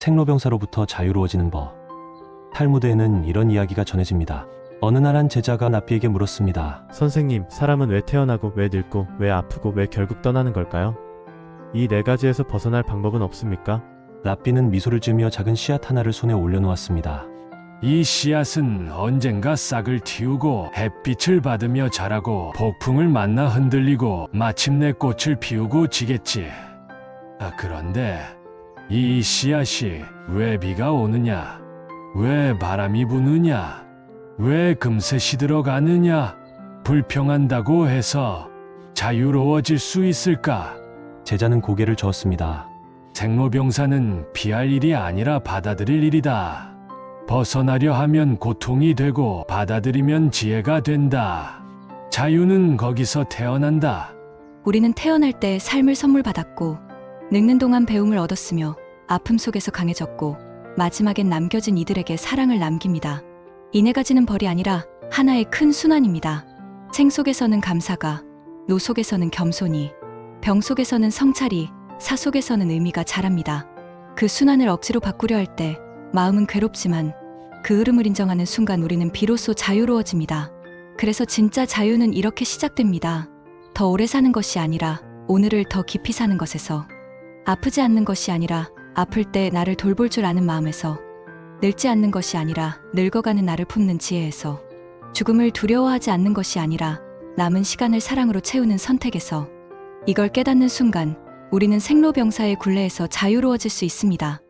생로병사로부터 자유로워지는 법. 탈무드에는 이런 이야기가 전해집니다. 어느 날 한 제자가 납비에게 물었습니다. 선생님, 사람은 왜 태어나고, 왜 늙고, 왜 아프고, 왜 결국 떠나는 걸까요? 이 네 가지에서 벗어날 방법은 없습니까? 랍비는 미소를 지으며 작은 씨앗 하나를 손에 올려놓았습니다. 이 씨앗은 언젠가 싹을 틔우고 햇빛을 받으며 자라고 폭풍을 만나 흔들리고 마침내 꽃을 피우고 지겠지. 아, 그런데 이 씨앗이 왜 비가 오느냐? 왜 바람이 부느냐? 왜 금세 시들어가느냐? 불평한다고 해서 자유로워질 수 있을까? 제자는 고개를 저었습니다. 생로병사는 피할 일이 아니라 받아들일 일이다. 벗어나려 하면 고통이 되고 받아들이면 지혜가 된다. 자유는 거기서 태어난다. 우리는 태어날 때 삶을 선물 받았고 늙는 동안 배움을 얻었으며 아픔 속에서 강해졌고 마지막엔 남겨진 이들에게 사랑을 남깁니다. 이네 가지는 벌이 아니라 하나의 큰 순환입니다. 생 속에서는 감사가, 노 속에서는 겸손이, 병 속에서는 성찰이, 사 속에서는 의미가 자랍니다. 그 순환을 억지로 바꾸려 할 때 마음은 괴롭지만 그 흐름을 인정하는 순간 우리는 비로소 자유로워집니다. 그래서 진짜 자유는 이렇게 시작됩니다. 더 오래 사는 것이 아니라 오늘을 더 깊이 사는 것에서 아프지 않는 것이 아니라 아플 때 나를 돌볼 줄 아는 마음에서 늙지 않는 것이 아니라 늙어가는 나를 품는 지혜에서 죽음을 두려워하지 않는 것이 아니라 남은 시간을 사랑으로 채우는 선택에서 이걸 깨닫는 순간 우리는 생로병사의 굴레에서 자유로워질 수 있습니다.